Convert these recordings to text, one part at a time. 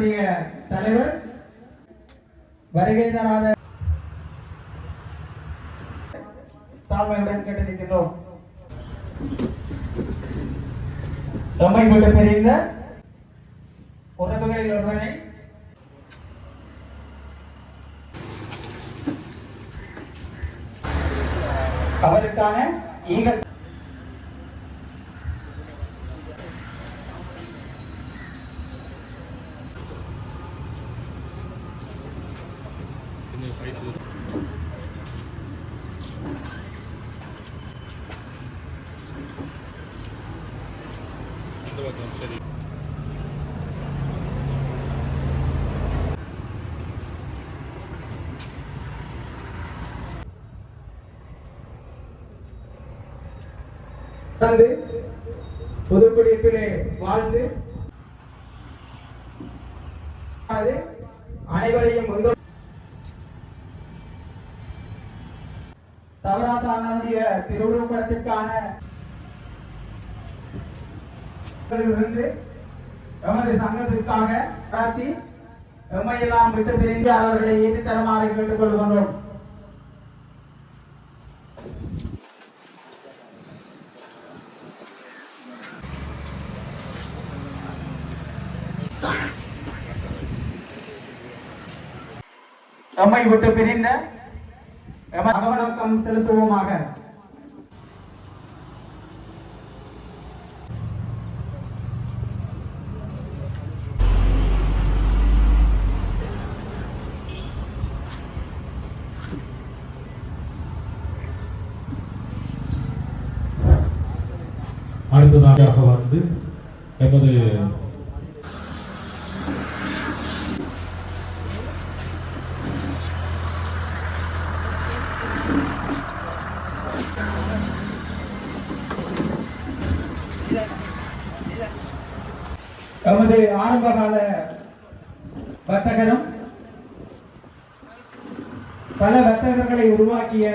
நம்முடைய தலைவர் வருகை தராத தாழ்மையுடன் கேட்டு நிற்கின்றோம். நம்மை விட்டு பிரிந்த உறவுகளில் ஒருவனை அவருக்கான ஈகல் தொடர்ந்து புதுக்குடியிருப்பிலே வாழ்ந்து அது அனைவரையும் முன்கொ திருவுருவ படத்திற்கான இருந்து எமது சங்கத்திற்காக நடத்தி எம்மையெல்லாம் விட்டு பிரிந்து அவர்களை ஏற்றி தருமாறு கேட்டுக்கொள்கின்றோம் நம்மை விட்டு பிரிந்த செலுத்துவோமாக. அடுத்ததாக வந்து எமது எமது ஆரம்பகால வர்த்தகரும் பல வர்த்தகர்களை உருவாக்கிய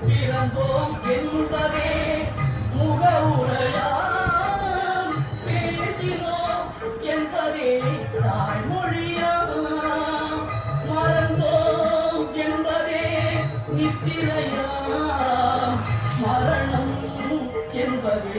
பிறந்தோம் என்பதே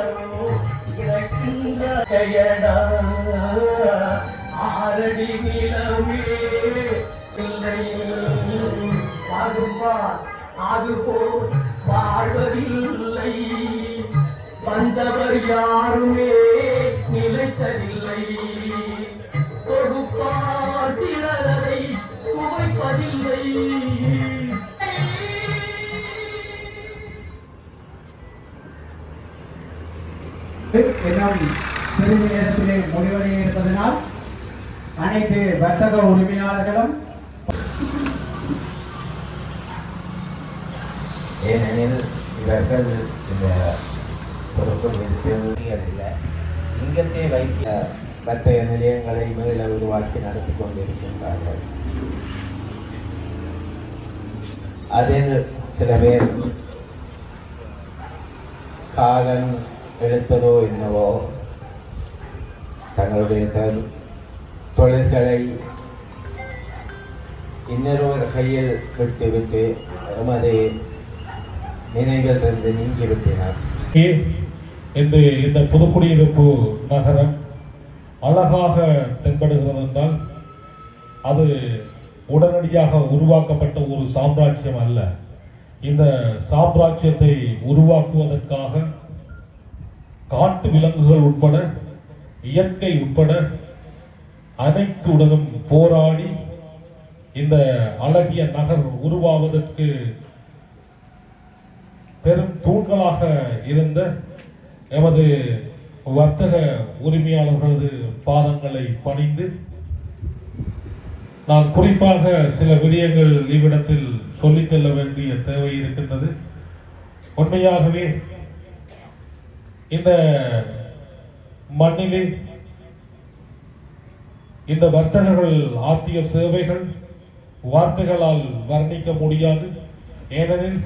அல்லவோ இறக்கின்ற கையடா ஆரடி நிலமே இல்லை ஆகுப்பார் ஆகுபோல் வாழ்வதில்லை வந்தவர் யாருமே நிலைத்ததில்லை. மாதம் சிறிது நேரத்திலே முடிவடைய இருப்பதனால் அனைத்து வர்த்தக உரிமையாளர்களும் ஏனெனில் இவர்கள் இந்த பொறுப்பு இல்லை இங்கத்தே வைக்க வர்த்தக நிலையங்களை மேல உருவாக்கி நடத்தி கொண்டிருக்கின்றார்கள். அதில் சில பேர் காலம் எடுத்ததோ என்னவோ தங்களுடைய தொழில்களை இன்னொருவர் கையில் விட்டுவிட்டு எமது நினைவில் இருந்து நீங்கிவிட்டனர் இன்று இந்த புதுக்குடியிருப்பு நகரம் அழகாக தென்படுகிறது என்றால் அது உடனடியாக உருவாக்கப்பட்ட ஒரு சாம்ராஜ்யம் அல்ல. இந்த சாம்ராஜ்யத்தை உருவாக்குவதற்காக காட்டு விலங்குகள் உட்பட இயற்கை உட்பட அனைத்துடனும் போராடி இந்த அழகிய நகர் உருவாவதற்கு பெரும் தூண்களாக இருந்த எமது வர்த்தக உரிமையாளர்களது பாதங்களை பணிந்து நான் குறிப்பாக சில விடயங்கள் இவ்விடத்தில் சொல்லிச் செல்ல வேண்டிய தேவை இருக்கின்றது. உண்மையாகவே இந்த மண்ணிலே இந்த வர்த்தகர்கள் ஆற்றிய சேவைகள் வார்த்தைகளால் வர்ணிக்க முடியாது. ஏனெனில்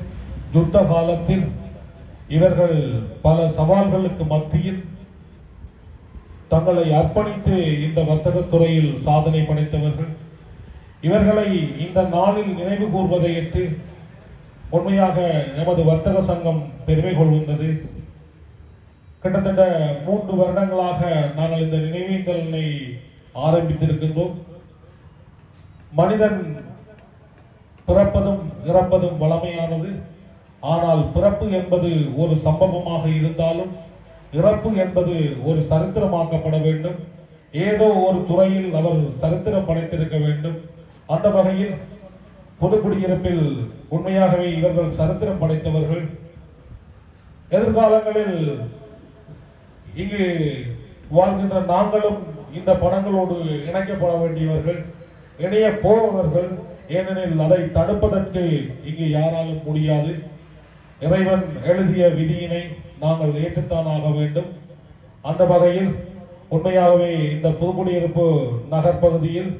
யுத்த காலத்தில் இவர்கள் பல சவால்களுக்கு மத்தியில் தங்களை அர்ப்பணித்து இந்த வர்த்தக துறையில் சாதனை படைத்தவர்கள். இவர்களை இந்த நாளில் நினைவு கூர்வதையிட்டு உண்மையாக எமது வர்த்தக சங்கம் பெருமை கொள்கின்றது. கிட்டத்தட்ட மூன்று வருடங்களாக நாங்கள் இந்த நினைவேந்தலனை ஆரம்பித்திருக்கின்றோம். மனிதன் பிறப்பதும் இறப்பதும் வளமையானது. ஆனால் பிறப்பு என்பது ஒரு சம்பவமாக இருந்தாலும் இறப்பு என்பது ஒரு சரித்திரமாக்கப்பட வேண்டும். ஏதோ ஒரு துறையில் அவர் சரித்திரம் படைத்திருக்க வேண்டும். அந்த வகையில் புதுக்குடியிருப்பில் உண்மையாகவே இவர்கள் சரித்திரம் படைத்தவர்கள். எதிர்காலங்களில் இங்கு வாழ்கின்ற நாங்களும் இந்த படங்களோடு இணைக்கப்பட வேண்டியவர்கள் இணைய போவர்கள் ஏனெனில் அதை தடுப்பதற்கு இங்கு யாராலும் முடியாது. இறைவன் எழுதிய விதியினை நாங்கள் ஏற்றுத்தான் ஆக வேண்டும். அந்த வகையில் உண்மையாகவே இந்த புதுக்குடியிருப்பு நகர்ப்பகுதியில்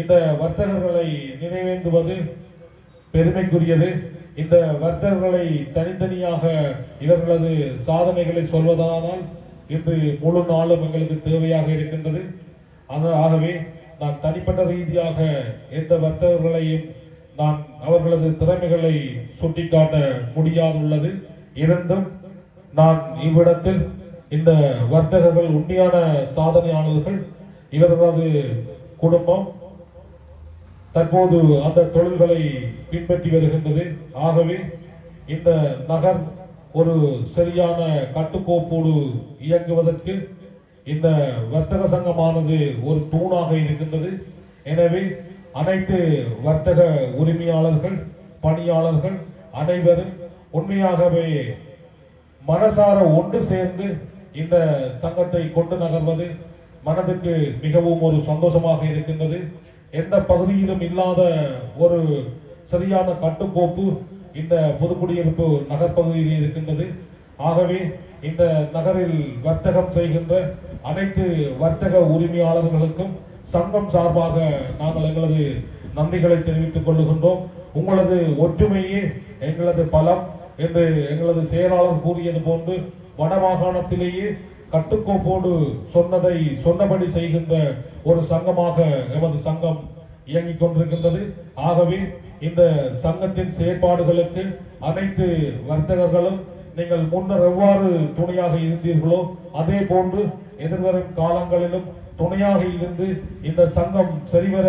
இந்த வர்த்தகர்களை நினைவேந்துவது பெருமைக்குரியது. இந்த வர்த்தகர்களை தனித்தனியாக இவர்களது சாதனைகளை சொல்வதானால் இன்று முழு நாளும் எங்களுக்கு தேவையாக இருக்கின்றது. அதனால் ஆகவே நான் தனிப்பட்ட ரீதியாக எந்த வர்த்தகர்களையும் நான் அவர்களது திறமைகளை சுட்டிக்காட்ட முடியாதுள்ளது. இருந்தும் நான் இவ்விடத்தில் இந்த வர்த்தகர்கள் உண்மையான சாதனையாளர்கள் இவர்களது குடும்பம் தற்போது அந்த தொழில்களை பின்பற்றி வருகின்றது. ஆகவே இந்த நகர் ஒரு சரியான கட்டுக்கோப்போடு இயங்குவதற்கு இந்த வர்த்தக சங்கமானது ஒரு தூணாக இருக்கின்றது. எனவே அனைத்து வர்த்தக உரிமையாளர்கள் பணியாளர்கள் அனைவரும் உண்மையாகவே மனசார ஒன்று சேர்ந்து இந்த சங்கத்தை கொண்டு நகர்வது மனதுக்கு மிகவும் ஒரு சந்தோஷமாக இருக்கின்றது. எந்த பகுதியிலும் இல்லாத ஒரு சரியான கட்டுக்கோப்பு இந்த பொதுக்குடியிருப்பு நகர்ப்பகுதியில் இருக்கின்றது. ஆகவே இந்த நகரில் வர்த்தகம் செய்கின்ற அனைத்து வர்த்தக உரிமையாளர்களுக்கும் சங்கம் சார்பாக நாங்கள் எங்களது நன்றிகளை தெரிவித்துக் கொள்ளுகின்றோம் உங்களது ஒற்றுமையே எங்களது பலம் என்று எங்களது செயலாளர் கூறியது போன்று வடமாகாணத்திலேயே கட்டுக்கோப்போடு சொன்னதை சொன்னபடி செய்கின்ற ஒரு சங்கமாக எமது சங்கம் இயங்கிக் கொண்டிருக்கின்றது. ஆகவே இந்த சங்கத்தின் செயற்பாடுகளுக்கு அனைத்து வர்த்தகர்களும் நீங்கள் முன்னர் எவ்வாறு துணையாக இருந்தீர்களோ அதே போன்று எதிர்வரும் காலங்களிலும் துணையாக இருந்து இந்த சங்கம் சரிவர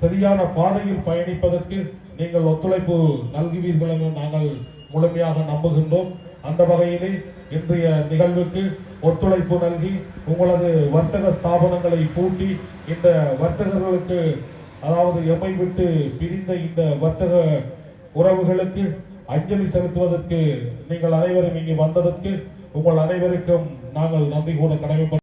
சரியான பாதையில் பயணிப்பதற்கு நீங்கள் ஒத்துழைப்பு நல்குவீர்கள் என நாங்கள் முழுமையாக நம்புகின்றோம். அந்த வகையிலே இன்றைய நிகழ்வுக்கு ஒத்துழைப்பு நல்கி உங்களது வர்த்தக ஸ்தாபனங்களை பூட்டி இந்த வர்த்தகர்களுக்கு அதாவது எம்மை விட்டு பிரிந்த இந்த வர்த்தக உறவுகளுக்கு அஞ்சலி செலுத்துவதற்கு நீங்கள் அனைவரும் இங்கு வந்ததற்கு உங்கள் அனைவருக்கும் நாங்கள் நன்றி கூட கடமைப்பட்டு